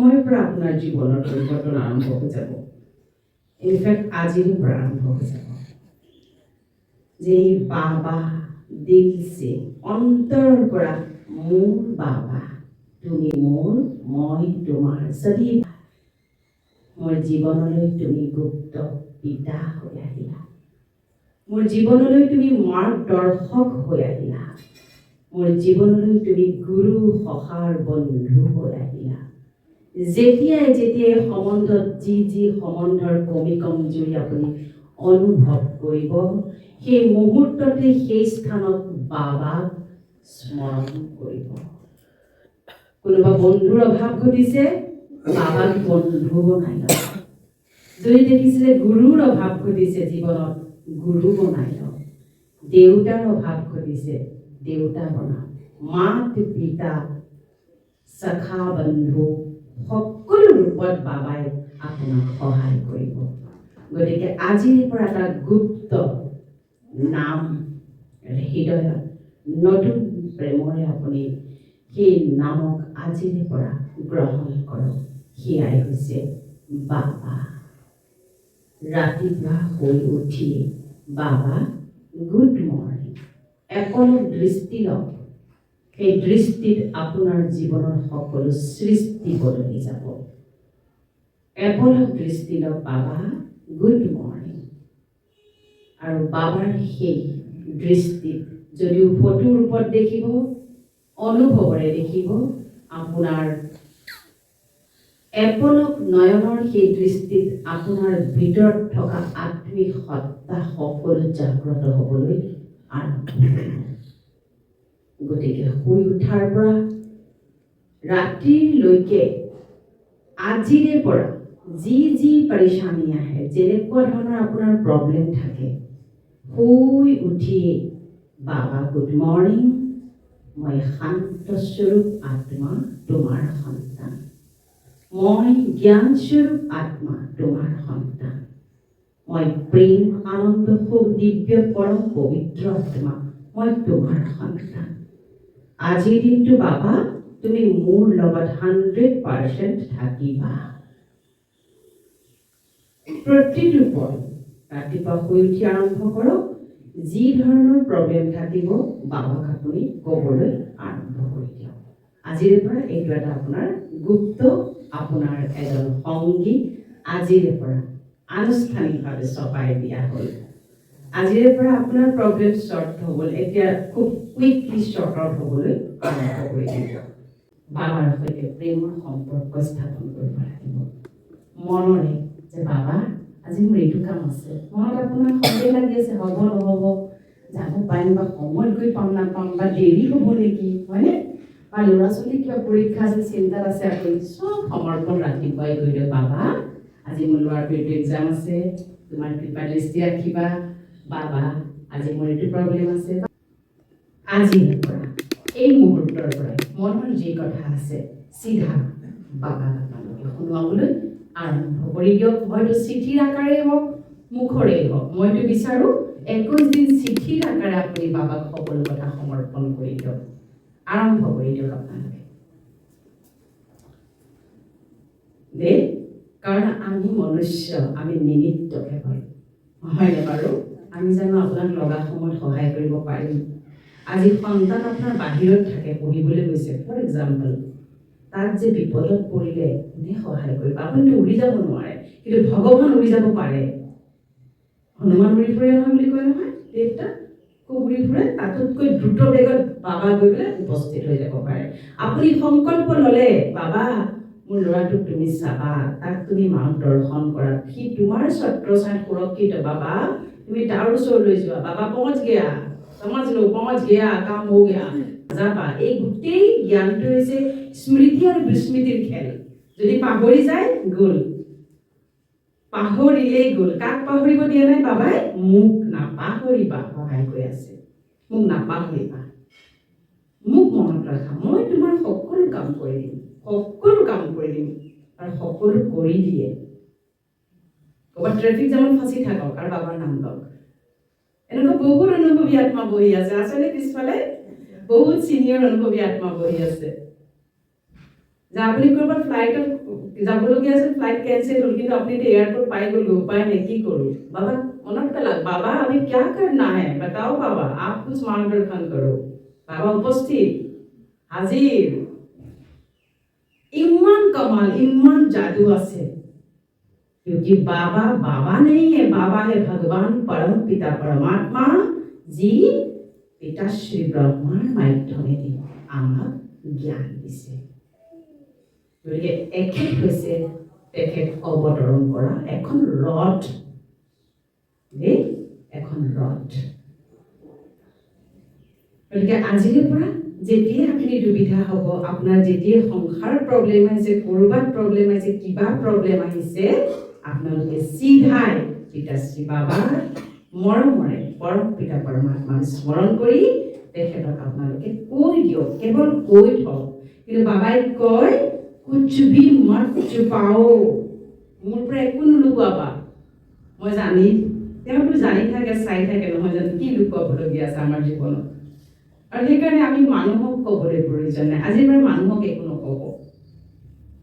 সময়ৰ পৰা আপোনাৰ জীৱনৰ পৰিৱৰ্তন আৰম্ভ হৈ যাব। ইনফেক্ট আজিৰ পৰা আৰম্ভ হৈ যাব। যে এই বাবা দিলছে অন্তৰৰ পৰা মোৰ বাবা তুমি মোৰ মই তোমাৰ যদি মোৰ জীৱনলৈ তুমি গুপ্ত পিতা হৈ আহিলা। মোৰ জীৱনলৈ তুমি মাৰ্গদৰ্শক হৈ আহিলা। মোৰ জীৱনলৈ তুমি গুৰু সহাৰ বন্ধু হৈ আহিলা। যেতিয়াই যেতিয়াই সম্বন্ধত যি যি সম্বন্ধৰ কমি কমজুৰি আপুনি অনুভৱ কৰিব সেই মুহূৰ্ততে সেই স্থানত বাবাক স্মৰণ কৰিব। কোনোবা বন্ধুৰ অভাৱ ঘটিছে বাবাক বন্ধু বনাই লওক। যদি দেখিছে গুৰুৰ অভাৱ ঘটিছে জীৱনত গুৰু বনাই লওক। দেউতাৰ অভাৱ ঘটিছে দেউতা বনাওক। মাত পিতা সখা বন্ধু সকলো ৰূপত বাবাই আপোনাক সহায় কৰিব। গতিকে আজিৰ পৰা এটা গুপ্ত নাম হৃদয়ত, নতুন প্ৰেমৰে আপুনি সেই নামক আজিৰ পৰা গ্ৰহণ কৰক। সেয়াই হৈছে বাবা। ৰাতিপুৱা শুই উঠি বাবা গুড মৰ্ণিং এপলক দৃষ্টি লওক। সেই দৃষ্টিত আপোনাৰ জীৱনৰ সকলো সৃষ্টি বদলি যাব। এপলক দৃষ্টি লওক বাবা গুড মৰ্ণিং আৰু বাবাৰ সেই দৃষ্টিত যদিও ফটো ৰূপত দেখিব, অনুভৱেৰে দেখিব, আপোনাৰ এপলক নয়নৰ সেই দৃষ্টিত আপোনাৰ ভিতৰত থকা আত্মিক সত্তা সকলো জাগ্ৰত হ'বলৈ আৰম্ভ গতিকে শুই উঠাৰ পৰা ৰাতিলৈকে আজিৰে পৰা যি যি পাৰিচানি আহে, যেনেকুৱা ধৰণৰ আপোনাৰ প্ৰব্লেম থাকে, শুই উঠি, বাবা গুড মৰ্ণিং মই শান্তস্বৰূপ আত্মা, তোমাৰ সন্তান। মই জ্ঞানস্বৰূপ আত্মা, তোমাৰ সন্তান। মই প্ৰেম, আনন্দ সুখ দিব্য পৰম পবিত্ৰ আত্মা, মই তোমাৰ সন্তান। আজিৰ দিনটো বাবা, তুমি মোৰ লগত হাণ্ড্ৰেড পাৰ্চেণ্ট থাকিবা। প্ৰতিটো পল ৰাতিপুৱা শুই উঠি আৰম্ভ কৰক। যি ধৰণৰ প্ৰব্লেম থাকিব, বাবাক আপুনি ক'বলৈ আৰম্ভ কৰি দিয়ক। আজিৰে পৰা এইটো এটা আপোনাৰ গুপ্ত, আপোনাৰ এজন সংগী। আজিৰে পৰা আনুষ্ঠানিকভাৱে চপাই দিয়া হ'ল। আজিৰে পৰা আপোনাৰ প্ৰব্লেম শ্বৰ্ট হ'বলৈ এতিয়া খুব কুইকলি শ্বৰ্ট আউট হ'বলৈ আৰম্ভ কৰি দিব বাবাৰ সৈতে প্ৰেমৰ সম্পৰ্ক স্থাপন কৰিব লাগিব। মনৰে যে বাবা, আজি মোৰ এইটো কাম আছে। মনত আপোনাৰ সন্দেহ লাগি আছে, হ'ব, নহ'ব, যাব পাৰিম বা সময়ত গৈ পাম, নাপাম বা দেৰি হ'ব নেকি, হয়নে? বা ল'ৰা ছোৱালী কিবা পৰীক্ষা আছে, চিন্তাত আছে, আপুনি চব সমৰ্পণ ৰাতিপুৱাই দিয়ক বাবা, আজি মোৰ ল'ৰাটোৰ এইটো এক্সাম আছে, তোমাৰ কৃপা দৃষ্টি ৰাখিবা বাবা, আজি মোৰ এইটো প্ৰব্লেম আছে আজিৰ পৰা এই মুহূৰ্তৰ পৰাই মনৰ যি কথা আছে, চিধা বাবাক আপোনালোকে শুনোৱাবলৈ আৰম্ভ কৰি দিয়ক। হয়তো চিঠিৰ আকাৰে হওক মুখৰে হওক। মইতো বিচাৰোঁ একৈছ দিন চিঠিৰ আকাৰে আপুনি বাবাক সকলো কথা সমৰ্পণ কৰি দিয়ক। আৰম্ভ কৰি দিয়ক আপোনালোকে। দেই কাৰণ আমি মনুষ্য, আমি নিমিত্ত কেৱল নহয়নে বাৰু? আমি জানো আপোনাক লগা সময়ত সহায় কৰিব পাৰিম। আজি সন্তান আপোনাৰ বাহিৰত থাকে পঢ়িবলৈ গৈছে। ফৰ এক্সাম্পল তাত যে বিপদত পৰিলে কোনে সহায় কৰিব? আপুনি উৰি যাব নোৱাৰে কিন্তু ভগৱান উৰি যাব পাৰে। হনুমান উৰি ফুৰে নহয় বুলি কয় নহয় খুব উৰি ফুৰে তাতোতকৈ দ্ৰুত বেগত বাবা গৈ পেলাই উপস্থিত হৈ যাব পাৰে। আপুনি সংকল্প ল'লে বাবা মোৰ ল'ৰাটোক তুমি চাবা তাক তুমি মাক দৰ্শন কৰা সি তোমাৰ ছত্ৰছায়াত সুৰক্ষিত বাবা। তুমি তাৰ ওচৰলৈ যোৱা। বাবা পਹੁঁচ গেয়া। সমাজ লো পहुঁচ গেয়া, কাম হৈ গেয়া। যাবা। এই গোটেই জ্ঞানটো হৈছে স্মৃতি আৰু বিস্মৃতিৰ খেল। যদি পাহৰি যায়, গ'ল। পাহৰিলেই গ'ল। কাক পাহৰিব দিয়া নাই বাবাই? মোক নাপাহৰিবা বাবাই কৈ আছে। মোক নাপাহৰিবা। মোক মনত ৰাখা। মই তোমাৰ সকলো কাম কৰি দিম। সকলো কাম কৰি দিম। আৰু সকলো কৰি দিয়ে। বাবা ট্রেফিক যেমন ফাঁচি থাকক আৰু বাবাৰ নাম লওক এনেকুৱা বহুত অনুভৱী আত্মা বহি আছে আচলতে পিছফালে বহুত চিনিয়ৰ অনুভৱী আত্মা বহি আছে যে আপুনি ক'ৰবাত ফ্লাইটত যাবলগীয়া আছিল ফ্লাইট কেঞ্চেল হ'ল কিন্তু আপুনি এতিয়া এয়াৰপৰ্ট পাই গ'লো উপায় নাই কি কৰোঁ বাবা মনত পেলাক বাবা আমি কিয় কৰনা হে বাতাও বাবা আপ কুছ মাৰ্গদৰ্শন কৰো বাবা উপস্থিত হাজিৰ ইমান কমাল ইমান যাদু আছে क्योंकि बाबा बाबा नहीं है बाबा है भगवान परम पिता परमात्मा যি পিতাশ্ৰী ব্ৰহ্মাৰ মাধ্যমেদি আমাক জ্ঞান দিছে গতিকে এখেত হৈছে তেখেত অৱতৰণ কৰা এখন ৰথ দেই এখন ৰথ গতিকে আজিৰে পৰা যেতিয়াই আপুনি দুবিধা হ'ব আপোনাৰ যেতিয়াই সংসাৰ প্ৰব্লেম আহিছে ক'ৰবাত প্ৰব্লেম আহিছে কিবা প্ৰব্লেম আহিছে আপোনালোকে চিধাই পিতাশ্ৰী বাবাৰ মৰমৰে পৰম পিতা পৰমাত্মাক স্মৰণ কৰি তেখেতক আপোনালোকে কৈ দিয়ক কেৱল কৈ থওক কিন্তু বাবাই কয় ভি মত চুপাও মোৰ পৰা একো নোলুকুৱাবা মই জানি, তেওঁতো জানি থাকে, চাই থাকে নহয় জানো, কি লুকুৱাবলগীয়া আছে আমাৰ জীৱনত। আৰু সেইকাৰণে আমি মানুহক ক'বলৈ প্ৰয়োজন নাই। আজিৰ পৰা মানুহক একো নক'ব।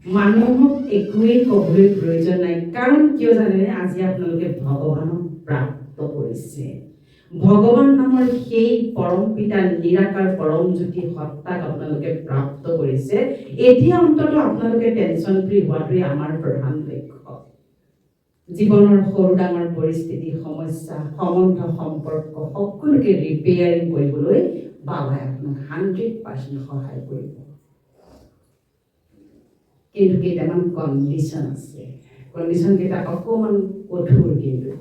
মানুহক একোৱেই ক'বলৈ প্ৰয়োজন নাই। কাৰণ কিয় জানেনে, আজি আপোনালোকে ভগৱানক প্ৰাপ্ত কৰিছে। ভগৱান নামৰ সেই পৰম নিৰাকাৰ পৰম জ্যোতি সত্তাক আপোনালোকে প্ৰাপ্ত কৰিছে। এতিয়া অন্তত আপোনালোকে টেনশ্যন ফ্ৰী হোৱাটোৱে আমাৰ প্ৰধান লক্ষ্য। জীৱনৰ সৰু ডাঙৰ পৰিস্থিতি, সমস্যা, সম্বন্ধ সম্পৰ্ক সকলোকে ৰিপেয়াৰিং কৰিবলৈ বাবাই আপোনাক হাণ্ড্ৰেড পাৰ্চেণ্ট সহায় কৰিব। কিন্তু কেইটামান কণ্ডিশ্যন আছে? কণ্ডিশ্যনকেইটা অকণমান কঠোৰ কিন্তু।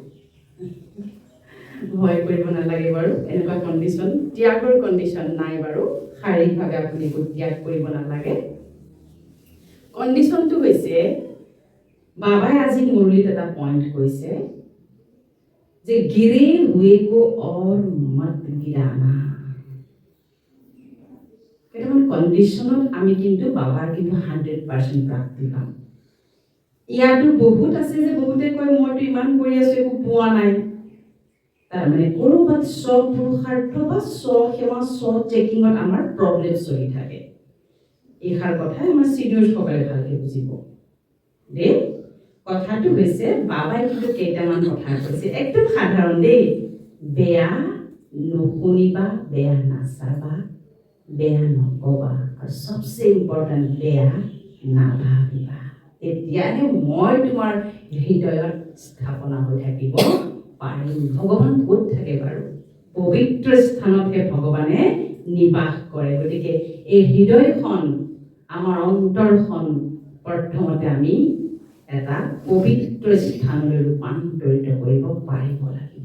ভয় কৰিব নালাগে বাৰু, এনেকুৱা কণ্ডিশ্যন ত্যাগৰ কণ্ডিশ্যন নাই বাৰু, শাৰীৰিকভাৱে আপুনি একো ত্যাগ কৰিব নালাগে। কণ্ডিশ্যনটো হৈছে, বাবাই আজি মুৰলীত এটা পইণ্ট কৈছে, যে গিৰে হুৱেকো অৰ মত গিৰানা কণ্ডিশ্যনত আমি কিন্তু বাবাৰ কিন্তু হাণ্ড্ৰেড পাৰ্চেণ্ট প্ৰাপ্তি পাম। ইয়াতো বহুত আছে যে বহুতে কয়, মইতো ইমান কৰি আছো, একো পোৱা নাই। তাৰমানে ক'ৰবাত স্ব পুৰুষাৰ্থ বা স্ব সেৱা, স্ব চেকিঙত আমাৰ প্ৰব্লেম চলি থাকে। এইষাৰ কথাই আমাৰ চিনিয়ৰসকলে ভালকৈ বুজিব। দেই, কথাটো হৈছে, বাবাই কিন্তু কেইটামান কথা কৈছে। একদম সাধাৰণ দেই, বেয়া নুশুনিবা, বেয়া নাচাবা। বেয়া নকবা, আৰু চবচে ইম্পৰ্টেণ্ট বেয়া নাভাবিবা। তেতিয়াহে মই তোমাৰ হৃদয়ত স্থাপনা হৈ থাকিব পাৰিম। ভগৱান ক'ত থাকে বাৰু? পবিত্ৰ স্থানতহে ভগৱানে নিবাস কৰে। গতিকে এই হৃদয়খন, আমাৰ অন্তৰখন প্ৰথমতে আমি এটা পবিত্ৰ স্থানলৈ ৰূপান্তৰিত কৰিব পাৰিব লাগিব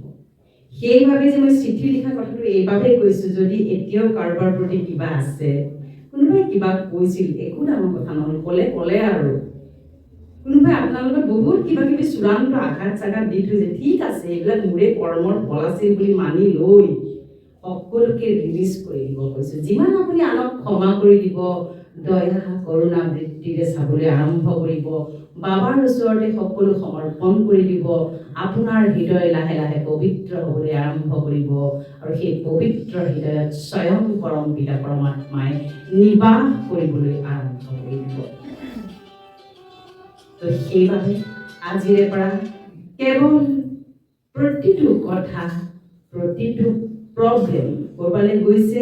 সেইবাবে যে মই চিঠি লিখা কথাটো এইবাবেই কৈছোঁ যদি এতিয়াও কাৰোবাৰ প্ৰতি কিবা আছে কোনোবাই কিবা কৈছিল একো ডাঙৰ কথা নহ'ল ক'লে ক'লে আৰু। কোনোবাই আপোনালোকে বহুত কিবা কিবি চূড়ান্ত আঘাত চাঘাত দি থৈছে ঠিক আছে এইবিলাক মোৰে কৰ্মৰ ফল আছিল বুলি মানি লৈ সকলোকে ৰিলিজ কৰি দিব কৈছোঁ। যিমান আপুনি আনক ক্ষমা কৰি দিব দয়া কৰোণা বৃত্তিৰে চাবলৈ আৰম্ভ কৰিব বাবাৰ ওচৰতে সকলো সমৰ্পণ কৰি দিব আপোনাৰ হৃদয় লাহে লাহে পবিত্ৰ হ'বলৈ আৰম্ভ কৰিব আৰু সেই পবিত্ৰ হৃদয়ত স্বয়ং পৰম পিতা পৰমাত্মাই নিবাস কৰিবলৈ আৰম্ভ কৰি দিব। তো সেইবাবে আজিৰে পৰা কেৱল প্ৰতিটো কথা প্ৰতিটো প্ৰব্লেম ক'ৰবালৈ গৈছে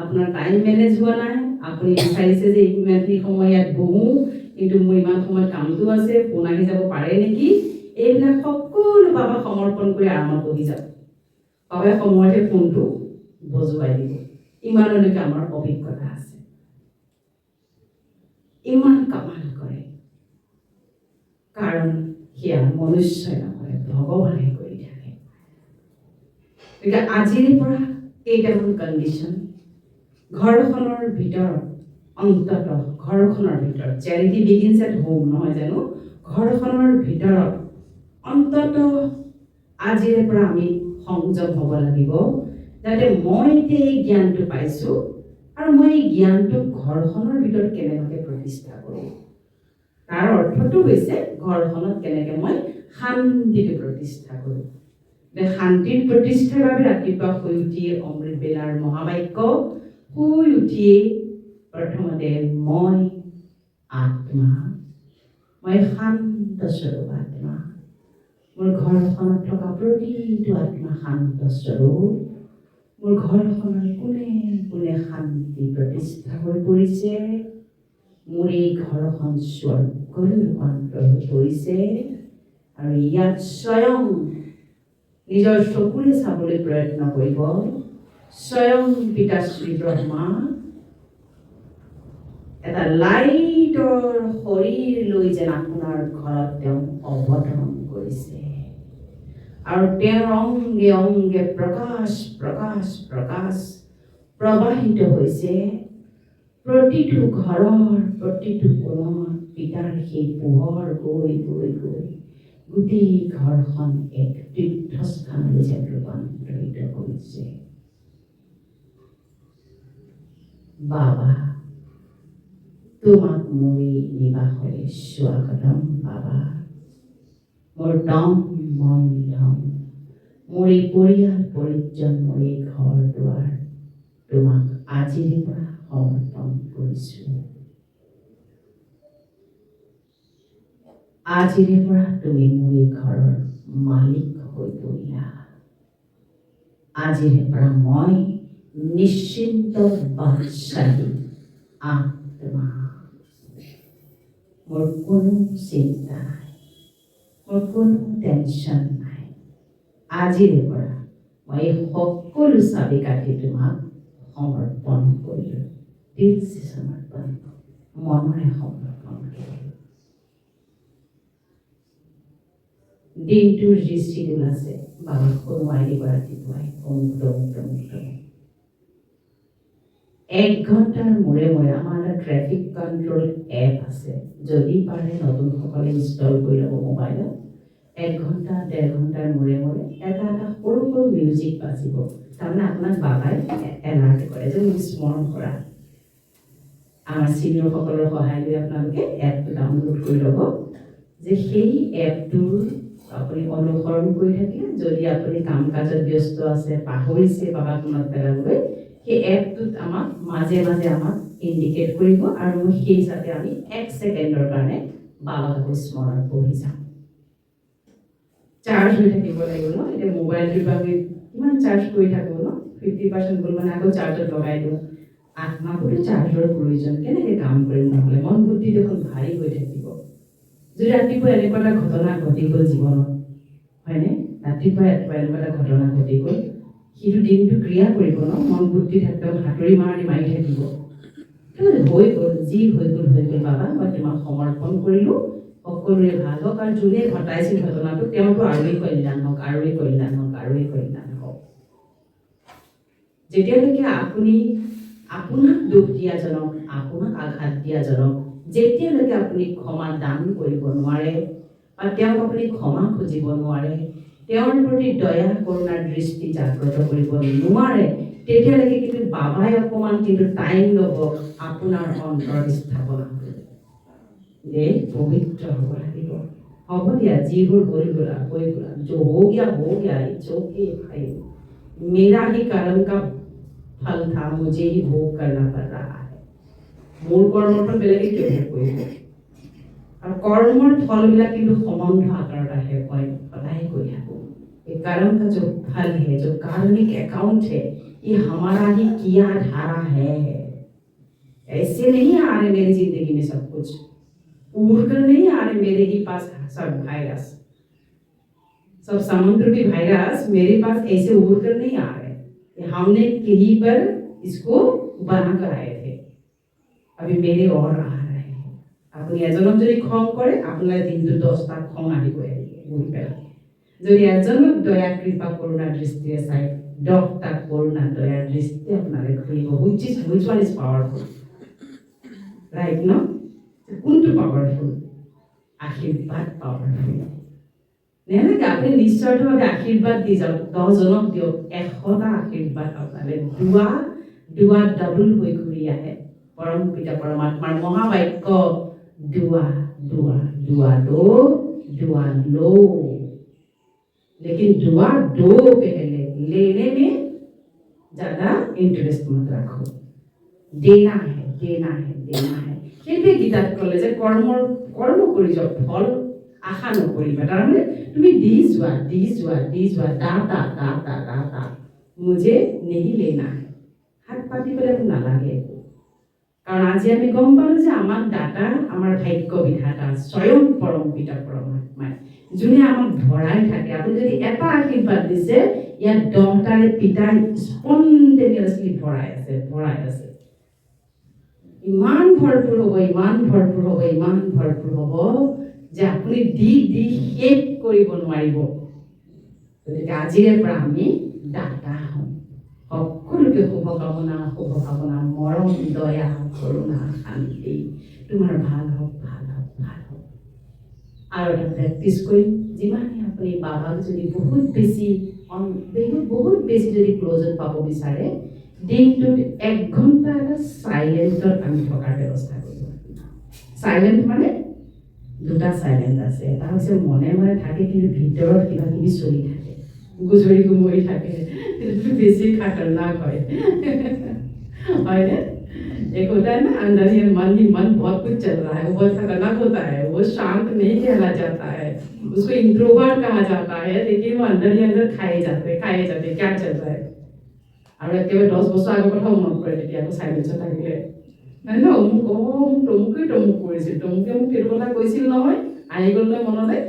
আপোনাৰ টাইম মেনেজ হোৱা নাই আপুনি বিচাৰিছে যে ইমানখিনি সময় ইয়াত বহোঁ, কিন্তু মোৰ ইমান সময়ত কামটো আছে, ফোন আহি যাব পাৰে নেকি? এইবিলাক সকলো বাবা সমৰ্পণ কৰি আৰামত বহি যাওক বাবাই সময়তে ফোনটো বজোৱাই দিব। ইমানলৈকে আমাৰ অভিজ্ঞতা আছে। ইমান কামাল কৰে। কাৰণ সেয়া মনুষ্যই নকৰে, ভগৱানে কৰি থাকে। গতিকে আজিৰ পৰা কেইটামান কণ্ডিশ্যন ঘৰখনৰ ভিতৰত অন্তত ঘৰখনৰ ভিতৰত চেৰিটি বিগিনছ এট হোম নহয় জানো? ঘৰখনৰ ভিতৰত অন্তত আজিৰে পৰা আমি সংযম হ'ব লাগিব যাতে মই এতিয়া এই জ্ঞানটো পাইছোঁ আৰু মই এই জ্ঞানটোক ঘৰখনৰ ভিতৰত কেনেবাকৈ প্ৰতিষ্ঠা কৰোঁ। তাৰ অৰ্থটো হৈছে ঘৰখনত কেনেকৈ মই শান্তিটো প্ৰতিষ্ঠা কৰোঁ। শান্তিৰ প্ৰতিষ্ঠাৰ বাবে ৰাতিপুৱা শুই উঠিয়ে অমৃত বেলাৰ মহাবাক্য শুই উঠিয়েই প্ৰথমতে মই আত্মা মই শান্ত স্বৰূপ আত্মা মোৰ ঘৰখনত থকা প্ৰতিটো আত্মা শান্ত স্বৰূপ মোৰ ঘৰখনৰ কোনে কোনে শান্তি প্ৰতিষ্ঠা হৈ পৰিছে মোৰ এই ঘৰখন স্বৰ্গলৈ ৰূপান্তৰ হৈ পৰিছে আৰু ইয়াত স্বয়ং নিজৰ চকুৰে চাবলৈ প্ৰয়ত্ন কৰিব স্বয়ং পিতাশ্ৰী ব্ৰহ্মা। এটা লাইটৰ শৰীৰ লৈ যেন আপোনাৰ ঘৰত তেওঁ অৱতৰণ কৰিছে। আৰু তেওঁৰ অংগে অংগে প্ৰকাশ প্ৰকাশ প্ৰকাশ প্ৰবাহিত হৈছে। প্ৰতিটো ঘৰৰ প্ৰতিটো কোণত পিতাৰ সেই পোহৰ গৈ গৈ গৈ গোটেই ঘৰখন এক তীৰ্থস্থানলৈ যেন ৰূপান্তৰিত কৰিছে। বাবা তোমাক মোৰ এই নিবাসলৈ স্বাগতম বাবা। মোৰ দম মন ধম মোৰ এই পৰিয়াল পৰিজন মোৰ এই ঘৰ দুৱাৰ তোমাক আজিৰে পৰা সমৰ্পণ কৰিছোঁ আজিৰে পৰা তুমি মোৰ এই ঘৰৰ মালিক হৈ পৰিলা আজিৰে পৰা মই নিশ্চিন্ত বাদশাহী আত্মা। মোৰ কোনো চিন্তা নাই মোৰ কোনো টেনশ্যন নাই। আজিৰে পৰা মই সকলো চাবি কাঠি তোমাক সমৰ্পণ কৰিলোঁ। দিলছে সমৰ্পণ। মনৰে সমৰ্পণ দিনটোৰ যি চিডিউল আছে। বাবাক শুনোৱাই দিব ৰাতিপুৱাই। অমুক তমুক তমুক এক ঘণ্টাৰ মূৰে মূৰে আমাৰ ট্ৰেফিক কণ্ট্ৰল এপ আছে। যদি পাৰে নতুনসকলে ইনষ্টল কৰি ল'ব মোবাইলত এক ঘণ্টা ডেৰ ঘণ্টাৰ মূৰে মূৰে এটা এটা সৰু সৰু মিউজিক বাজিব। তাৰমানে আপোনাক বাবাই এলাৰ্ট কৰে যে মোক স্মৰণ কৰা। আমাৰ ছিনিয়ৰসকলৰ সহায় লৈ আপোনালোকে এপটো ডাউনলোড কৰি ল'ব। যে সেই এপটোৰ আপুনি অনুসৰণ কৰি থাকিলে, যদি আপুনি কাম কাজত ব্যস্ত আছে, পাহৰিছে বাবাক মনত পেলাবলৈ সেই এপটোত আমাক মাজে মাজে আমাক ইণ্ডিকেট কৰিব আৰু সেই হিচাপে আমি এক ছেকেণ্ডৰ কাৰণে বাবাক স্মৰণ পঢ়ি যাম। চাৰ্জ হৈ থাকিব লাগিব ন? এতিয়া মোবাইলটোৰ আমি কিমান চাৰ্জ কৰি থাকোঁ ন? ফিফটি পাৰ্চেণ্ট গ'ল মানে আকৌ চাৰ্জত লগাই দিওঁ। আত্মাকোতো চাৰ্জৰ প্ৰয়োজন, কেনেকৈ কাম কৰিম নহ'লে? মন বুদ্ধি দেখোন ভাৰী হৈ থাকিব। যদি ৰাতিপুৱা এনেকুৱা এটা ঘটনা ঘটি গ'ল জীৱনত, হয়নে? ৰাতিপুৱা ৰাতিপুৱা এনেকুৱা এটা ঘটনা ঘটি গ'ল সিটো দিনটো ক্ৰিয়া কৰিব ন মন বুদ্ধি একদম হাতুৰি মাৰি মাৰি থাকিব। হৈ গ'ল যি হৈ গ'ল হৈ গ'ল বাবা মই তোমাক সমৰ্পণ কৰিলোঁ। সকলোৰে ভাল হওক আৰু যোনে ঘটাইছিল ঘটনাটো তেওঁতো আৰুৱেই কল্যাণ হওক আৰুৱেই কল্যাণ হওক আৰুৱেই কল্যাণ হওক। যেতিয়ালৈকে আপুনি আপোনাক দুখ দিয়াজনক আপোনাক আঘাত দিয়াজনক যেতিয়ালৈকে আপুনি ক্ষমা দান কৰিব নোৱাৰে বা তেওঁক আপুনি ক্ষমা খুজিব নোৱাৰে তেওঁৰ প্ৰতি দয়া কৰোণাৰ দৃষ্টি জাগ্ৰত কৰিব নোৱাৰে তেতিয়ালৈকে কিন্তু বাবাই অকণমান কিন্তু টাইম ল'ব আপোনাৰ অন্তৰ স্থাপনা দেহ পবিত্ৰ হ'ব লাগিব। হ'ব দিয়া, যিবোৰ হৈ গ'লা হৈ গ'লা। যো হৈ গয়া হৈ গয়া ইটছ অ'কে ভাই। মেৰা হি কাৰণ কা ফল থা, মুঝে হি ভোগ কৰনা পড় ৰহা হে মোৰ কৰ্মটো বেলেগে কিয় কৰিব? আৰু কৰ্মৰ ফলবিলাক কিন্তু সম্বন্ধ আকাৰত আহে কয় সদায় কৈ থাকোঁ ये कर्म का जो फल है जो कार्मिक अकाउंट है ये हमारा ही किया धारा है ऐसे नहीं आ रहे मेरी जिंदगी में सब कुछ उड़ कर नहीं आ रहे मेरे ही पास सब वायरस सब समुद्र भी वायरस मेरे पास ऐसे उड़ कर नहीं आ रहे ये हमने कहीं पर इसको बना कर आए थे अभी मेरे और आ रहे हैं আপুনি এজনক যদি খং কৰে আপোনাৰ দিনটো দহটা খং আহিবই আহিব বুজি পেলাই যদি এজন দয়া কৃপা করুণা দৃষ্টিয়ে চাই দক তাক করুণা দয়া দৃষ্টি আপোনালোকে খুলিব। Which is which one is powerful right ন কোনটো পাৱাৰফুল আশীৰ্বাদ পাৱাৰফুল নেলাগে আপুনি নিশ্চয়টোভাৱে আশীৰ্বাদ দি যাওক। দহজনক দিয়ক। এশটা আশীৰ্বাদ আপোনালৈ। দুৱা দুৱা ডাবল হৈ ঘূৰি আহে। পৰম পিতা পৰমাত্মাৰ মহাবাক্য, দুৱা দুৱা দুৱা লো দুৱা লো। लेकिन दुआ दो पहले लेने में ज्यादा इंटरेस्ट मत रखो देना है देना है देना है সেইটোৱে গীতাত ক'লে যে কৰ্মৰ কৰ্ম কৰি যোৱা ফল আশা নকৰিবা তাৰমানে তুমি দি যোৱা দি যোৱা দি যোৱা দা তা দা তা দা তা মুজে নেহিলে নাই হাত পাতিবলৈ মোক নালাগে একো কাৰণ আজি আমি গম পালোঁ যে আমাক দাতা আমাৰ ভাগ্য বিধাতা স্বয়ং পৰম পিতা পৰমাত্মাই যোনে আমাক ভৰাই থাকে। আপুনি যদি এটা আশীৰ্বাদ দিছে ইয়াত দহটাৰে পিতাই স্পণ্ডেনিয়াছলি ভৰাই আছে ভৰাই আছে। ইমান ভৰপূৰ হ'ব, ইমান ভৰপূৰ হ'ব, ইমান ভৰপূৰ হ'ব যে আপুনি দি দি শেষ কৰিব নোৱাৰিব। গতিকে আজিৰে পৰা আমি দাতা হ'ম। সকলোকে শুভকামনা শুভকামনা, মৰম, দয়া, কৰোণা, শান্তি। তোমাৰ ভালো হওক। আৰু এটা প্ৰেক্টিছ কৰিম যিমানে আপুনি বাবাক যদি বহুত বেছি বহুত বেছি যদি ক্ল'জত পাব বিচাৰে, দিনটোত এক ঘণ্টা এটা চাইলেণ্টত আমি থকাৰ ব্যৱস্থা কৰিব চাইলেণ্ট মানে দুটা চাইলেণ্ট আছে। এটা হৈছে মনে মনে থাকে, কিন্তু ভিতৰত কিবা কিবি চলি থাকে। গুজৰি গুমৰি থাকে বেছি খাতৰনাক হয়। হয়নে? एक होता है ना अंदर ही मन ही मन बहुत कुछ चल रहा है वो बहुत खतरनाक होता है वो शांत नहीं कहला जाता है उसको इंट्रोवर्ट कहा जाता है लेकिन वो अंदर ही अंदर खाए जाते खाए जाते क्या चल रहा है আৰু একেবাৰে দহ বছৰ আগৰ কথাও মনত পৰে তেতিয়া আকৌ চাইলেঞ্চত থাকিলে নাই ন অমুক অ মোক তমুকেই তমুক কৰিছিল তমুকে মোক সেইটো কথা কৈছিল নহয় আহি গ'লে মনলৈ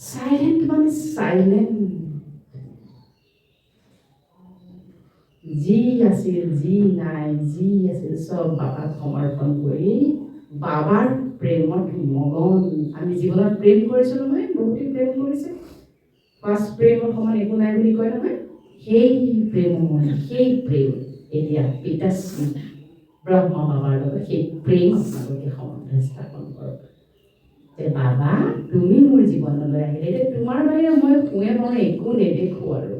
চাইলেণ্ট মানে চাইলেণ্ট যি আছিল যি নাই যি আছিল চব বাবাক সমৰ্পণ কৰি বাবাৰ প্ৰেমত মগন আমি জীৱনত প্ৰেম কৰিছোঁ নহয় বহুতে প্ৰেম কৰিছে ফাৰ্ষ্ট প্ৰেমৰ সমান একো নাই বুলি কয় নহয়। সেই প্ৰেমময় সেই প্ৰেম এতিয়া পিতাশ্ৰী ব্ৰহ্ম বাবাৰ লগত সেই প্ৰেম আপোনালোকে সম্বন্ধ স্থাপন কৰক। যে বাবা, তুমি মোৰ জীৱনলৈ আহিলে, এতিয়া তোমাৰ বাহিৰে মই শুৱে মই একো নেদেখোঁ আৰু।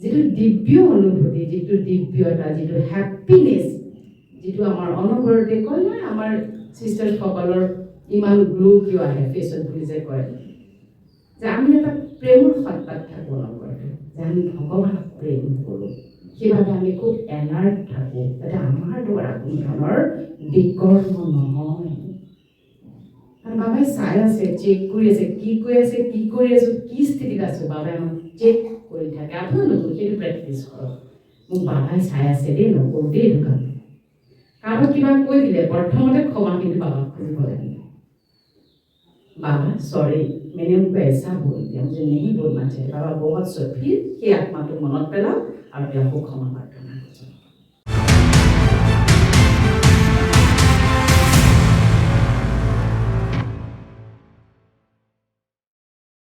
যিটো দিব্য অনুভূতি, যিটো দিব্যতা, যিটো হেপিনেছ যিটো আমাৰ অনবৰতে কয় নহয় আমাৰ চিষ্টাৰসকলৰ ইমান গ্ল' কিয় আহে ফেচত বুলি যে কয়। যে আমি এটা প্ৰেমৰ সত্তাত থাকোঁ অনবৰতে যে আমি ভগৱানক প্ৰেম কৰোঁ। সেইবাবে আমি খুব এলাৰ্ট থাকোঁ, যাতে আমাৰ দ্বাৰা কোনো ধৰণৰ বিকৰ্ম নহয়। বাবাই চাই আছে চেক করেছে কি করেছে কি করেছ কি স্থিতিত আছো, বাবাই এমন চেক করে থাকে। আপনি নতুন প্ৰেক্টিছ প্র্যাকটিস করো মোক বাবাই চাই আছে দেই নকওঁ দেই দোকান কাৰোবাক কিবা কৈ দিলে, প্ৰথমতে ক্ষমা কিন্তু বাবাক কৰিব লাগে। বাবা চৰি মেনে মোক এচা বল, তেওঁ যে নেহি বল মাছে বাবা, বহুত চফি সেই আত্মাটো মনত পেলাওক আৰু তেওঁকো ক্ষমা প্ৰাৰ্থনা